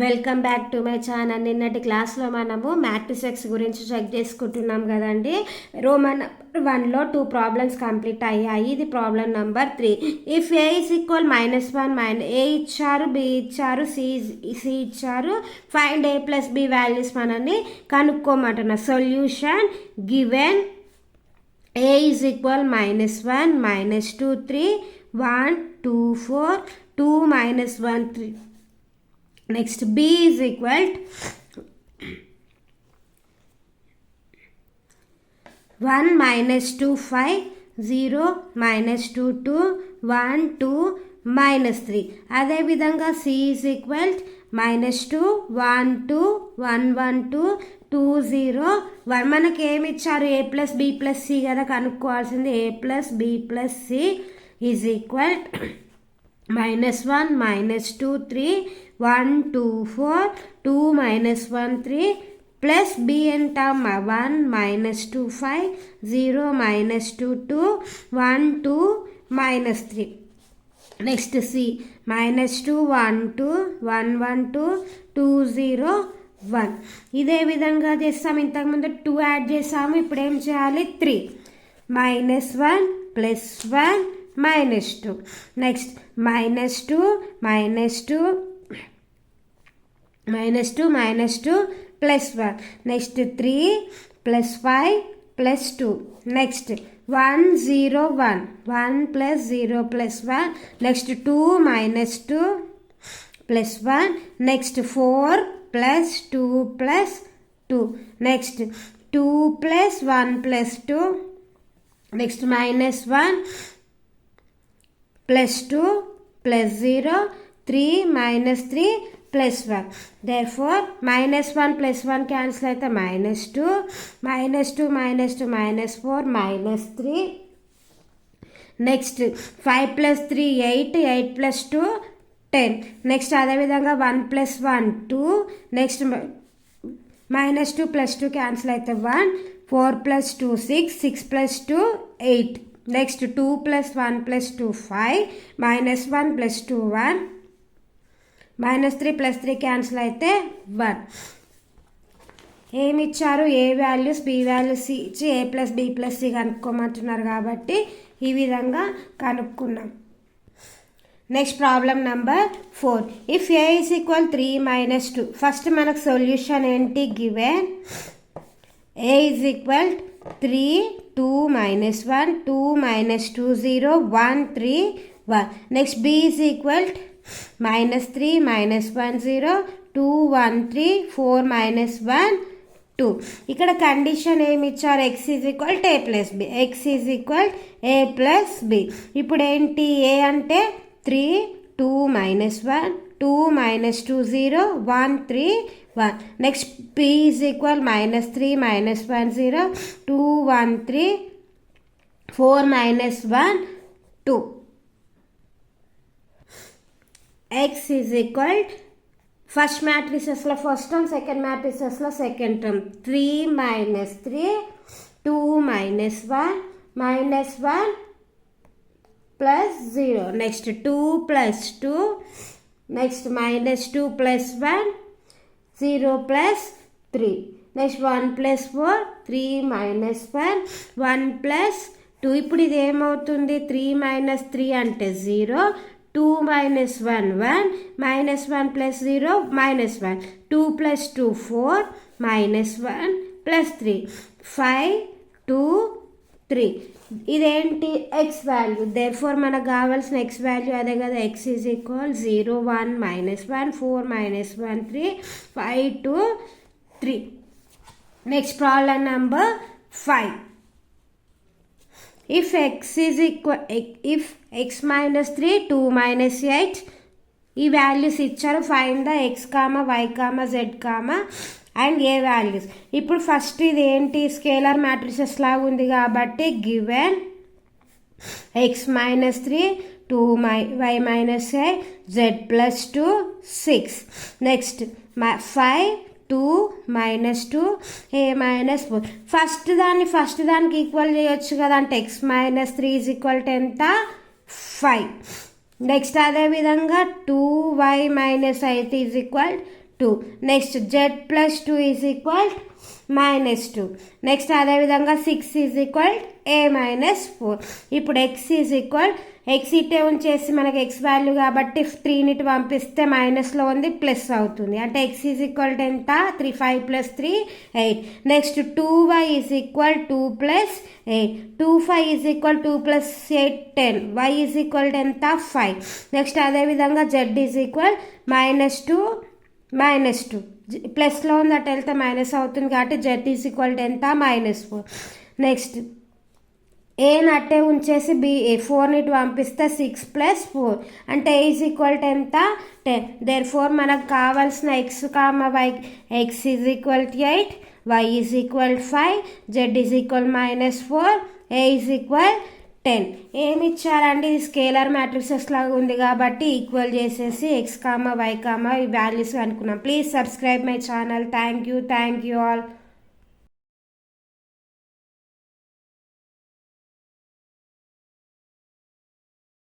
Welcome back to my channel నిన్నటి క్లాస్లో మనము మ్యాట్రిసెక్స్ గురించి చెక్ చేసుకుంటున్నాం కదండి. రోమన్ వన్లో టూ ప్రాబ్లమ్స్ కంప్లీట్ అయ్యాయి. ఇది problem number three if A is equal minus one minus A ఇచ్చారు బి ఇచ్చారు సి సి ఇచ్చారు. Find A plus B values మనల్ని కనుక్కోమంటున్న. Solution given A is equal minus one minus two three one two four two minus one three next B is equal one minus two five zero minus two two one two minus three అదేవిధంగా C is equal minus two one two one one two two zero one మనకి ఏమి ఇచ్చారు? A plus B plus C కదా కనుక్కోవాల్సింది. A plus B plus C is equal minus one minus two three one two four two minus one three plus B ఎంత one minus two five zero minus two two one two minus three next C minus two one two one one two two zero one ఇదే విధంగా చేస్తాం. ఇంతకుముందు two add చేసాము. ఇప్పుడు ఏం చేయాలి? Three minus one plus one minus 2. Next minus 2 minus 2 minus 2 minus 2 plus 1. Next 3 plus 5 plus 2. Next 1 0 1 1 plus 0 plus 1. Next 2 minus 2 plus 1. Next 4 plus 2 plus 2. Next 2 plus 1 plus 2. Next minus 1 plus 2 plus 0 3 minus 3 plus 1 therefore minus 1 plus 1 cancel out the minus 2 minus 2 minus 2 minus 4 minus 3 next five plus three eight eight plus two ten next అదేవిధంగా one plus one two next minus two plus two cancel అయితే one four plus two six six plus two eight next two plus one plus two five minus one plus two one minus three plus three cancel అయితే one ఏమి ఇచ్చారు A values B values ఇచ్చి A plus B plus C కనుక్కోమంటున్నారు కాబట్టి ఈ విధంగా కనుక్కున్నాం. Next problem number four if A is equal three minus two first మనకు solution ఏంటి? Given A is equal three two minus one two minus two zero one three one. Next B is equal minus three minus one zero two one three four minus one two ఇక్కడ condition ఏమి ఇచ్చారు X is equal A plus B X is equal A plus B ఇప్పుడు ఏంటి A అంటే three two minus one two minus two zero one three one next P is equal minus three minus one zero two one three four minus one two X is equal first మ్యాట్రిసెస్లో first term second మ్యాట్రిసెస్లో second term three minus three two minus one minus one plus zero next two plus two next minus two plus one zero plus three next one plus four three minus one one plus two ఇప్పుడు ఇది ఏమవుతుంది? Three minus three అంటే zero two minus one one minus one plus zero minus one two plus two four minus one plus three five two three. ఇదేంటి? X value therefore మనకు కావాల్సిన X value అదే కదా? X is equal zero one minus one four minus one three five two three next problem number five if X is equal if X minus three two minus eight ఈ values ఇచ్చారు. Find the X comma Y comma Z comma and A values? ఇప్పుడు first ఇది ఏంటి scalar matrices లాగా ఉంది కాబట్టి given X minus three two my Y minus A Z plus two six. Next five two minus two A minus four. First దాన్ని first దానికి equal చేయొచ్చు కదా అంటే X minus three is equal to ఎంత? Five. Next అదేవిధంగా two Y minus eight is equal two next Z plus two is equal minus two next అదేవిధంగా six is equal A minus four ఇప్పుడు X is equal X ఇటే ఉంచేసి మనకి X value కాబట్టి త్రీని ఇటు పంపిస్తే మైనస్లో ఉంది ప్లస్ అవుతుంది. అంటే ఎక్స్ ఈజ్ ఈక్వల్ టు ఎంత? Three five plus three eight next two Y is equal two plus eight two five is equal two plus eight ten Y is equal to ఎంత? Five next అదేవిధంగా Z is equal minus two minus two ప్లస్లో ఉంది అటు వెళ్తే minus అవుతుంది కాబట్టి Z is equal to ఎంత? Minus four next A నట్టే ఉంచేసి బి ఫోర్ని ఇటు పంపిస్తే సిక్స్ ప్లస్ ఫోర్ అంటే ఏజ్ ఈజ్ ఈక్వల్ టు ఎంత? టెన్ దేర్ ఫోర్ మనకు కావాల్సిన X comma Y X is equal to eight Y is equal five Z is equal minus four A is equal ten. ఏమి ఇచ్చారండి ఇది scalar matrixes లాగా ఉంది కాబట్టి ఈక్వల్ చేసేసి ఎక్స్ కామా వై కామా ఈ వాల్యూస్ అనుకున్నాం. Please subscribe my channel. Thank you thank you all.